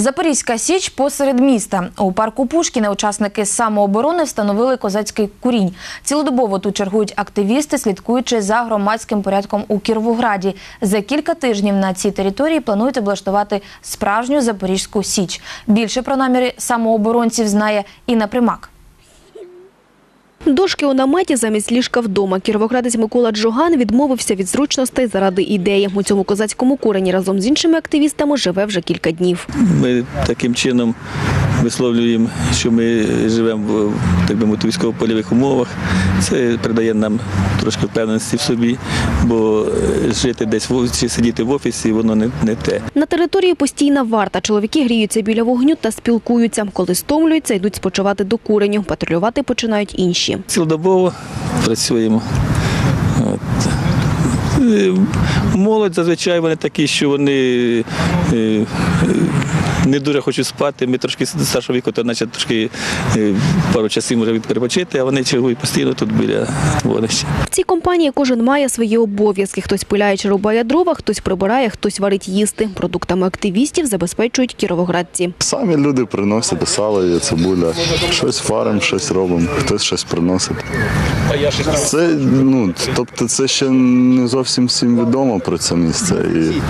Запорізька Січ посеред міста. У парку Пушкіна учасники самооборони встановили козацький курінь. Цілодобово тут чергують активісти, слідкуючи за громадським порядком у Кіровограді. За кілька тижнів на цій території планують облаштувати справжню Запорізьку Січ. Більше про наміри самооборонців знає Інна Примак. Дошки у наметі замість ліжка вдома. Кіровоградець Микола Джоган відмовився від зручностей заради ідеї. У цьому козацькому курені разом з іншими активістами живе вже кілька днів. Ми таким чином висловлюємо, що ми живемо в так би мовити, військово-польових умовах. Це придає нам трошки впевненості в собі, бо жити десь чи сидіти в офісі, воно не, не те. На території постійна варта. Чоловіки гріються біля вогню та спілкуються. Коли стомлюються, йдуть спочивати до куреню. Патрулювати починають інші. Цілодобово працюємо. От. Е, Молодь зазвичай вони такі, що вони е, не дуже хочуть спати. Ми трошки з старшого віку, то наче трошки е, пару часів може перепочити, а вони чергують постійно тут біля вогнища. В цій компанії кожен має свої обов'язки. Хтось пиляє чи рубає дрова, хтось прибирає, хтось варить їсти. Продуктами активістів забезпечують кіровоградці. Самі люди приносять сало, є цибуля, щось варимо, щось робимо, хтось щось приносить. Це, ну, тобто це ще не зовсім всім відомо про це місце. І,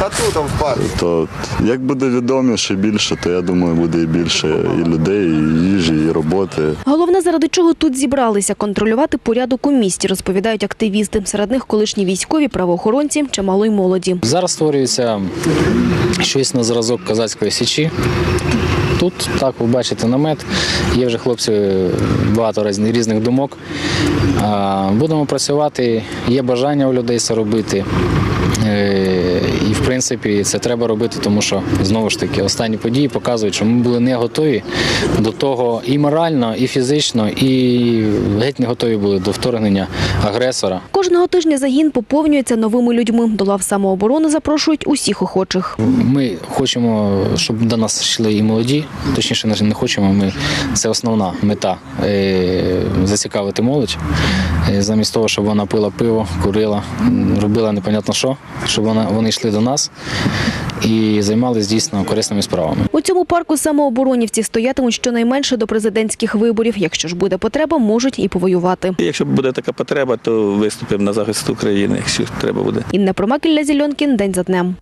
Та тут там в парку. то, як буде відоміше більше, то я думаю, буде і більше і людей, і їжі, і роботи. Головне, заради чого тут зібралися – контролювати порядок у місті, розповідають активісти. Серед них колишні військові, правоохоронці, чимало й молоді. Зараз створюється щось на зразок козацької січі. Тут так ви бачите намет. Є вже хлопці багато різних різних думок. Будемо працювати. Є бажання у людей це робити. В принципі це треба робити, тому що знову ж таки останні події показують, що ми були не готові до того і морально, і фізично, і геть не готові були до вторгнення агресора. Кожного тижня загін поповнюється новими людьми. До лав самооборони запрошують усіх охочих. Ми хочемо, щоб до нас йшли і молоді, точніше, не хочемо. Ми це основна мета е, зацікавити молодь. Е, Замість того, щоб вона пила пиво, курила, робила непонятно що, щоб вона вони йшли до нас і займалися дійсно корисними справами. У цьому парку самооборонівці стоятимуть щонайменше до президентських виборів. Якщо ж буде потреба, можуть і повоювати. Якщо буде така потреба, то виступимо на захист України, якщо треба буде. Інна Промакілля Зільонкін. День за днем.